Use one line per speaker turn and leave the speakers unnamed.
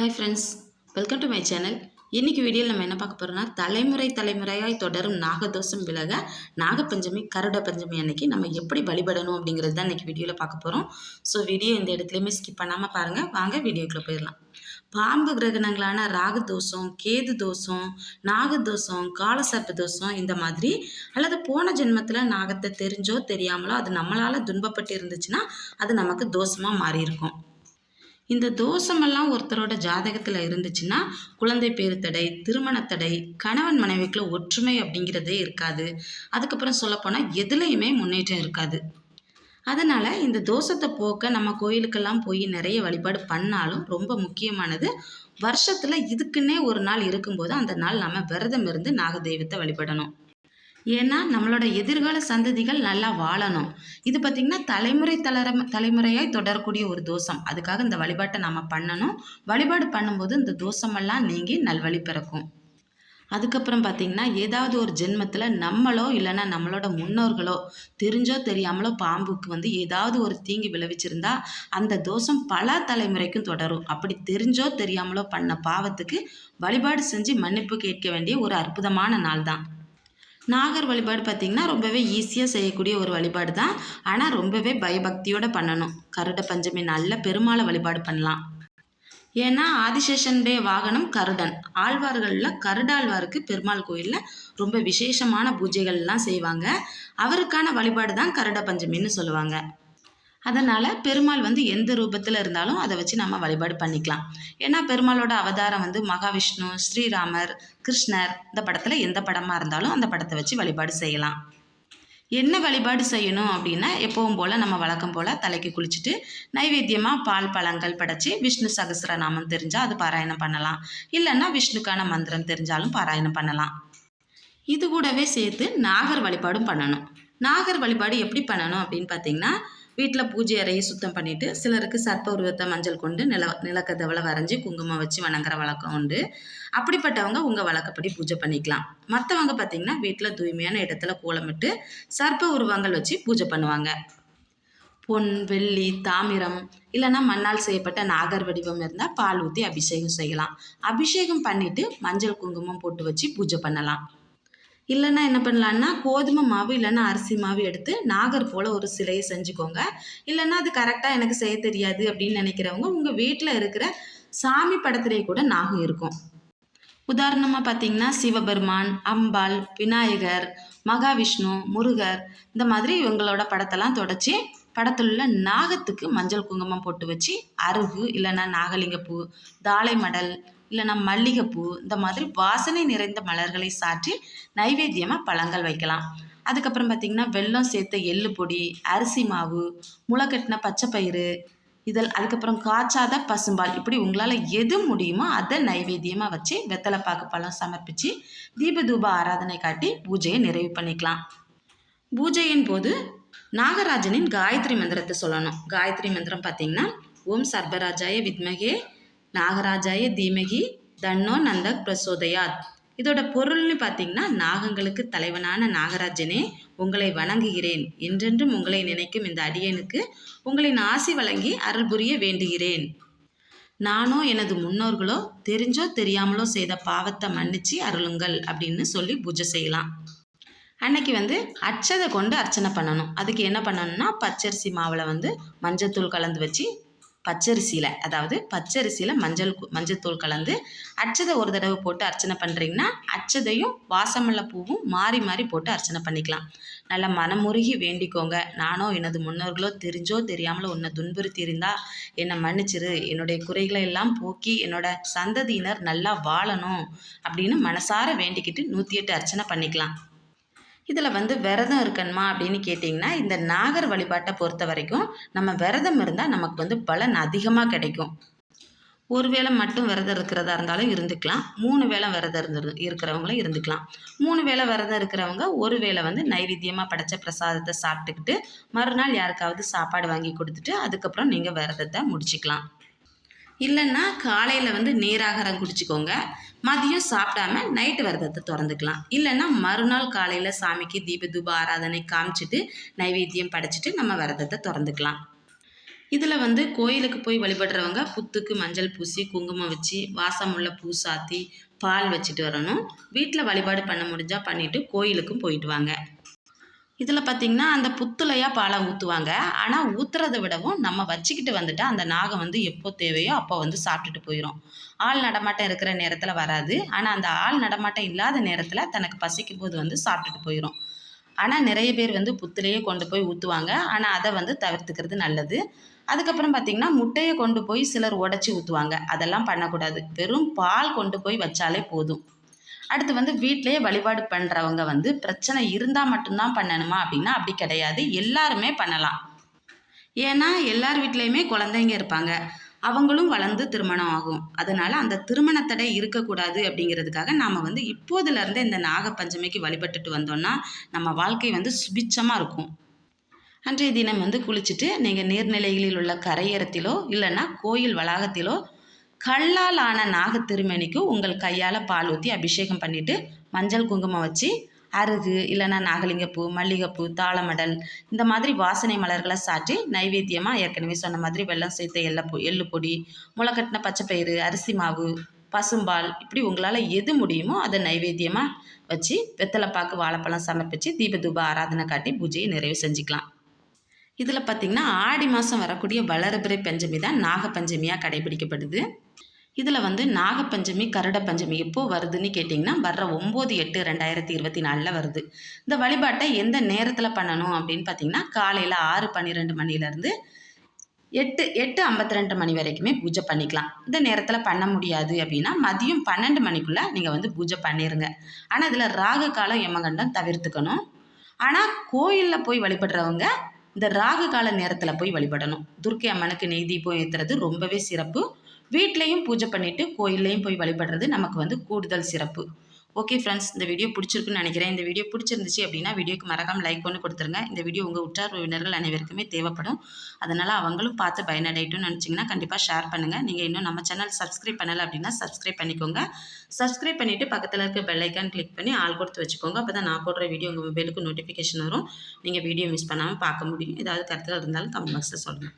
Hi friends welcome to my channel இன்றைக்கி வீடியோவில் நம்ம என்ன பார்க்க போகிறோம்னா தலைமுறை தலைமுறையாய் தொடரும் நாகதோஷம் விலக நாகப்பஞ்சமி கருட பஞ்சமி அன்னைக்கு நம்ம எப்படி வழிபடணும் அப்படிங்கிறது தான் இன்றைக்கி வீடியோவில் பார்க்க போகிறோம் ஸோ வீடியோ இந்த இடத்துலையுமே ஸ்கிப் பண்ணாமல் பாருங்கள் வாங்க வீடியோக்குள்ளே போயிடலாம். பாம்பு கிரகணங்களான ராகு தோஷம் கேது தோஷம் நாகதோஷம் காலசர்ப்ப தோஷம் இந்த மாதிரி அல்லது போன ஜென்மத்தில் நாகத்தை தெரிஞ்சோ தெரியாமலோ அது நம்மளால் துன்பப்பட்டு இருந்துச்சுன்னா அது நமக்கு தோஷமாக மாறியிருக்கும். இந்த தோஷமெல்லாம் ஒருத்தரோட ஜாதகத்தில் இருந்துச்சுன்னா குழந்தை பேரு தடை திருமணத்தடை கணவன் மனைவிக்குள்ள ஒற்றுமை அப்படிங்கிறதே இருக்காது. அதுக்கப்புறம் சொல்லப்போனால் எதுலேயுமே முன்னேற்றம் இருக்காது. அதனால் இந்த தோஷத்தை போக்க நம்ம கோயிலுக்கெல்லாம் போய் நிறைய வழிபாடு பண்ணாலும் ரொம்ப முக்கியமானது வருஷத்தில் இதுக்குன்னே ஒரு நாள் இருக்கும்போது அந்த நாள் நம்ம விரதம் இருந்து நாகதெய்வத்தை வழிபடணும். ஏன்னா நம்மளோட எதிர்கால சந்ததிகள் நல்லா வாழணும். இது பார்த்திங்கன்னா தலைமுறை தளர தலைமுறையாய் தொடரக்கூடிய ஒரு தோஷம். அதுக்காக இந்த வழிபாட்டை நம்ம பண்ணணும். வழிபாடு பண்ணும்போது இந்த தோஷமெல்லாம் நீங்கி நல்வழி பிறக்கும். அதுக்கப்புறம் பார்த்திங்கன்னா ஏதாவது ஒரு ஜென்மத்தில் நம்மளோ இல்லைன்னா நம்மளோட முன்னோர்களோ தெரிஞ்சோ தெரியாமலோ பாம்புக்கு வந்து ஏதாவது ஒரு தீங்கு விளைவிச்சிருந்தா அந்த தோஷம் பல தலைமுறைக்கும் தொடரும். அப்படி தெரிஞ்சோ தெரியாமலோ பண்ண பாவத்துக்கு வழிபாடு செஞ்சு மன்னிப்பு கேட்க வேண்டிய ஒரு அற்புதமான நாள் தான் நாகர் வழிபாடு பார்த்திங்கன்னா ரொம்பவே ஈஸியாக செய்யக்கூடிய ஒரு வழிபாடு தான். ஆனால் ரொம்பவே பயபக்தியோடு பண்ணணும். கருட பஞ்சமி நல்ல பெருமாளை வழிபாடு பண்ணலாம். ஏன்னா ஆதிசேஷனுடைய வாகனம் கருடன். ஆழ்வார்களில் கருடாழ்வாருக்கு பெருமாள் கோயிலில் ரொம்ப விசேஷமான பூஜைகள்லாம் செய்வாங்க. அவருக்கான வழிபாடு தான் கருட பஞ்சமின்னு சொல்லுவாங்க. அதனால் பெருமாள் வந்து எந்த ரூபத்தில் இருந்தாலும் அதை வச்சு நம்ம வழிபாடு பண்ணிக்கலாம். ஏன்னா பெருமாளோட அவதாரம் வந்து மகாவிஷ்ணு ஸ்ரீராமர் கிருஷ்ணர் இந்த படத்தில் எந்த படமாக இருந்தாலும் அந்த படத்தை வச்சு வழிபாடு செய்யலாம். என்ன வழிபாடு செய்யணும் அப்படின்னா எப்பவும் போல் நம்ம வழக்கம் போல் தலைக்கு குளிச்சுட்டு நைவேத்தியமாக பால் பழங்கள் படைச்சி விஷ்ணு சகசிரநாமம் தெரிஞ்சால் அது பாராயணம் பண்ணலாம். இல்லைன்னா விஷ்ணுக்கான மந்திரம் தெரிஞ்சாலும் பாராயணம் பண்ணலாம். இது கூடவே சேர்த்து நாகர் வழிபாடும் பண்ணணும். நாகர் வழிபாடு எப்படி பண்ணணும் அப்படின்னு பார்த்தீங்கன்னா வீட்டில் பூஜை அறையை சுத்தம் பண்ணிவிட்டு சிலருக்கு சர்ப்ப உருவத்தை மஞ்சள் கொண்டு நில நிலக்கதவளை வரைஞ்சி குங்குமம் வச்சு வணங்குற வழக்கம் உண்டு. அப்படிப்பட்டவங்க உங்கள் வழக்கப்படி பூஜை பண்ணிக்கலாம். மற்றவங்க பார்த்திங்கன்னா வீட்டில் தூய்மையான இடத்துல கோலமிட்டு சர்ப்ப உருவங்கள் வச்சு பூஜை பண்ணுவாங்க. பொன் வெள்ளி தாமிரம் இல்லைன்னா மண்ணால் செய்யப்பட்ட நாகர் வடிவம் இருந்தால் பால் ஊற்றி அபிஷேகம் செய்யலாம். அபிஷேகம் பண்ணிவிட்டு மஞ்சள் குங்குமம் போட்டு வச்சு பூஜை பண்ணலாம். இல்லைன்னா என்ன பண்ணலான்னா கோதுமை மாவு இல்லைன்னா அரிசி மாவு எடுத்து நாகர் போல் ஒரு சிலையை செஞ்சுக்கோங்க. இல்லைன்னா அது கரெக்டாக எனக்கு செய்ய தெரியாது அப்படின்னு நினைக்கிறவங்க உங்கள் வீட்டில் இருக்கிற சாமி படத்துலேயே கூட நாகம் இருக்கும். உதாரணமாக பார்த்தீங்கன்னா சிவபெருமான் அம்பாள் விநாயகர் மகாவிஷ்ணு முருகர் இந்த மாதிரி இவங்களோட படத்தெல்லாம் தொடச்சி படத்தில் உள்ள நாகத்துக்கு மஞ்சள் குங்குமம் போட்டு வச்சு அருகு இல்லைன்னா நாகலிங்கப்பூ தாளை மடல் இல்லைன்னா மல்லிகைப்பூ இந்த மாதிரி வாசனை நிறைந்த மலர்களை சாற்றி நைவேத்தியமாக பழங்கள் வைக்கலாம். அதுக்கப்புறம் பார்த்திங்கன்னா வெல்லம் சேர்த்த எள்ளு பொடி அரிசி மாவு முளைக்கட்டின பச்சைப்பயிறு இதில் அதுக்கப்புறம் காய்ச்சாத பசும்பால். இப்படி உங்களால் எது முடியுமோ அதை நைவேத்தியமாக வச்சு வெத்தலைப்பாக்கு பழம் சமர்ப்பித்து தீப தூப ஆராதனை காட்டி பூஜையை நிறைவு பண்ணிக்கலாம். பூஜையின் போது நாகராஜனின் காயத்ரி மந்திரத்தை சொல்லணும். காயத்ரி மந்திரம் பார்த்திங்கன்னா ஓம் சர்பராஜாய வித்மகே நாகராஜாய தீமகி தன்னோ நந்த பிரசோதயாத். இதோட பொருள்னு பார்த்தீங்கன்னா நாகங்களுக்கு தலைவனான நாகராஜனே உங்களை வணங்குகிறேன். என்றென்றும் உங்களை நினைக்கும் இந்த அடியனுக்கு உங்களின் ஆசி வழங்கி அருள் புரிய வேண்டுகிறேன். நானோ எனது முன்னோர்களோ தெரிஞ்சோ தெரியாமலோ செய்த பாவத்தை மன்னிச்சு அருளுங்கள் அப்படின்னு சொல்லி பூஜை செய்யலாம். அன்னைக்கு வந்து அச்சதை கொண்டு அர்ச்சனை பண்ணணும். அதுக்கு என்ன பண்ணணும்னா பச்சரிசி மாவில் வந்து மஞ்சத்தூள் கலந்து வச்சு பச்சரிசியில் அதாவது பச்சரிசியில் மஞ்சள் மஞ்சத்தூள் கலந்து அச்சதை ஒரு தடவை போட்டு அர்ச்சனை பண்ணுறீங்கன்னா அச்சதையும் வாசமல்ல பூவும் மாறி மாறி போட்டு அர்ச்சனை பண்ணிக்கலாம். நல்லா மனமுருகி வேண்டிக்கோங்க. நானோ எனது முன்னோர்களோ தெரிஞ்சோ தெரியாமலோ உன்னை துன்புறுத்தி இருந்தால் என்னை மன்னிச்சிரு. என்னுடைய குறைகளை எல்லாம் போக்கி என்னோட சந்ததியினர் நல்லா வாழணும் அப்படின்னு மனசார வேண்டிக்கிட்டு நூற்றி எட்டு அர்ச்சனை பண்ணிக்கலாம். இதில் வந்து விரதம் இருக்கணுமா அப்படின்னு கேட்டிங்கன்னா இந்த நாகர் வழிபாட்டை பொறுத்த வரைக்கும் நம்ம விரதம் இருந்தால் நமக்கு வந்து பலன் அதிகமாக கிடைக்கும். ஒரு வேளை மட்டும் விரதம் இருக்கிறதா இருந்தாலும் இருந்துக்கலாம். மூணு வேளை விரதம் இருந்து இருக்கிறவங்களும் இருந்துக்கலாம். மூணு வேளை விரதம் இருக்கிறவங்க ஒரு வேளை வந்து நைவேத்தியமாக படைச்ச பிரசாதத்தை சாப்பிட்டுக்கிட்டு மறுநாள் யாருக்காவது சாப்பாடு வாங்கி கொடுத்துட்டு அதுக்கப்புறம் நீங்கள் விரதத்தை முடிச்சுக்கலாம். இல்லைன்னா காலையில் வந்து நீராகாரம் குடிச்சிக்கோங்க. மதியம் சாப்பிடாம நைட்டு விரதத்தை திறந்துக்கலாம். இல்லைன்னா மறுநாள் காலையில் சாமிக்கு தீப தூப ஆராதனை காமிச்சிட்டு நைவேத்தியம் படைச்சிட்டு நம்ம விரதத்தை திறந்துக்கலாம். இதில் வந்து கோயிலுக்கு போய் வழிபடுறவங்க புத்துக்கு மஞ்சள் பூசி குங்குமம் வச்சு வாசமுள்ள பூ சாத்தி பால் வச்சுட்டு வரணும். வீட்டில் வழிபாடு பண்ண முடிஞ்சால் பண்ணிவிட்டு கோயிலுக்கும் போயிட்டு வாங்க. இதில் பார்த்திங்கன்னா அந்த புத்துலையாக பாலை ஊற்றுவாங்க ஆனால் ஊற்றுறத விடவும் நம்ம வச்சுக்கிட்டு வந்துட்டால் அந்த நாகம் வந்து எப்போ தேவையோ அப்போ வந்து சாப்பிட்டுட்டு போயிடும் ஆள் நடமாட்டம் இருக்கிற நேரத்தில் வராது. ஆனால் அந்த ஆள் நடமாட்டம் இல்லாத நேரத்தில் தனக்கு பசிக்கும் போது வந்து சாப்பிட்டுட்டு போயிடும் ஆனால் நிறைய பேர் வந்து புத்துலேயே கொண்டு போய் ஊற்றுவாங்க ஆனால் அதை வந்து தவிர்த்துக்கிறது நல்லது. அதுக்கப்புறம் பார்த்திங்கன்னா முட்டையை கொண்டு போய் சிலர் உடச்சி ஊற்றுவாங்க அதெல்லாம் பண்ணக்கூடாது. வெறும் பால் கொண்டு போய் வச்சாலே போதும். அடுத்து வந்து வீட்டிலேயே வழிபாடு பண்ணுறவங்க வந்து பிரச்சனை இருந்தால் மட்டும்தான் பண்ணணுமா அப்படின்னா அப்படி கிடையாது. எல்லாருமே பண்ணலாம். ஏன்னா எல்லார் வீட்லேயுமே குழந்தைங்க இருப்பாங்க. அவங்களும் வளர்ந்து திருமணம் ஆகும். அதனால் அந்த திருமண தடை இருக்கக்கூடாது அப்படிங்கிறதுக்காக நாம் வந்து இப்போதுலேருந்தே இந்த நாகப்பஞ்சமிக்கு வழிபட்டுட்டு வந்தோம்னா நம்ம வாழ்க்கை வந்து சுபிச்சமாக இருக்கும். அன்றைய தினம் வந்து குளிச்சுட்டு நீங்கள் நீர்நிலைகளில் உள்ள கரையரத்திலோ இல்லைன்னா கோயில் வளாகத்திலோ கல்லால் ஆன நாக திருமணிக்கு உங்கள் கையால் பால் ஊற்றி அபிஷேகம் பண்ணிவிட்டு மஞ்சள் குங்குமம் வச்சு அருகு இல்லைன்னா நாகலிங்கப்பூ மல்லிகைப்பூ தாளமடல் இந்த மாதிரி வாசனை மலர்களை சாற்றி நைவேத்தியமாக ஏற்கனவே சொன்ன மாதிரி வெள்ளம் சேர்த்த எள்ளப்பூ எள்ளு பொடி முளைக்கட்டின பச்சைப்பயிறு அரிசி மாவு பசும்பால் இப்படி உங்களால் எது முடியுமோ அதை நைவேத்தியமாக வச்சு வெத்தலைப்பாக்கு வாழைப்பழம் சமர்ப்பித்து தீபதூப ஆராதனை காட்டி பூஜையை நிறைவு செஞ்சுக்கலாம். இதில் பார்த்திங்கன்னா ஆடி மாதம் வரக்கூடிய வளர்பிறை பஞ்சமி தான் நாகப்பஞ்சமியாக கடைபிடிக்கப்படுது. இதில் வந்து நாகப்பஞ்சமி கருட பஞ்சமி எப்போ வருதுன்னு கேட்டிங்கன்னா வர்ற ஒம்பது எட்டு ரெண்டாயிரத்தி இருபத்தி நாலில் வருது. இந்த வழிபாட்டை எந்த நேரத்தில் பண்ணணும் அப்படின்னு பார்த்தீங்கன்னா காலையில் ஆறு பன்னிரெண்டு மணிலேருந்து எட்டு எட்டு ஐம்பத்தி ரெண்டு மணி வரைக்குமே பூஜை பண்ணிக்கலாம். இந்த நேரத்தில் பண்ண முடியாது அப்படின்னா மதியம் பன்னெண்டு மணிக்குள்ளே நீங்கள் வந்து பூஜை பண்ணிடுங்க ஆனால் இதில் ராகு காலம் யமகண்டம் தவிர்த்துக்கணும். ஆனால் கோயிலில் போய் வழிபடுறவங்க இந்த ராகு கால நேரத்தில் போய் வழிபடணும். துர்க்கை அம்மனுக்கு நெய் தீபம் ஏற்றுறது ரொம்பவே சிறப்பு. வீட்லேயும் பூஜை பண்ணிவிட்டு கோயில்லையும் போய் வழிபடுறது நமக்கு வந்து கூடுதல் சிறப்பு. ஓகே ஃப்ரெண்ட்ஸ் இந்த வீடியோ பிடிச்சிருக்குன்னு நினைக்கிறேன். இந்த வீடியோ பிடிச்சிருந்துச்சு அப்படின்னா வீடியோக்கு மறக்காமல் லைக் ஒன்று கொடுத்துருங்க. இந்த வீடியோ உங்கள் உற்றார் உறவினர்கள் அனைவருக்குமே தேவைப்படும். அதனால் அவங்களும் பார்த்து பயனடையட்டும்னு நினச்சிங்கன்னா கண்டிப்பாக ஷேர் பண்ணுங்கள் நீங்கள் இன்னும் நம்ம சேனல் சப்ஸ்கிரைப் பண்ணலை அப்படின்னா சப்ஸ்கிரைப் பண்ணிக்கோங்க. சப்ஸ்கிரைப் பண்ணிவிட்டு பக்கத்தில் இருக்க பெல்லைக்கான் கிளிக் பண்ணி ஆள் கொடுத்து வச்சுக்கோங்க. அப்போ தான் நான் போடுற வீடியோ உங்கள் மொபைலுக்கு நோட்டிஃபிகேஷன் வரும். நீங்கள் வீடியோ மிஸ் பண்ணாமல் பார்க்க முடியும். ஏதாவது கருத்துக்கள் இருந்தாலும் கமெண்ட் பாக்ஸில் சொல்லுங்கள்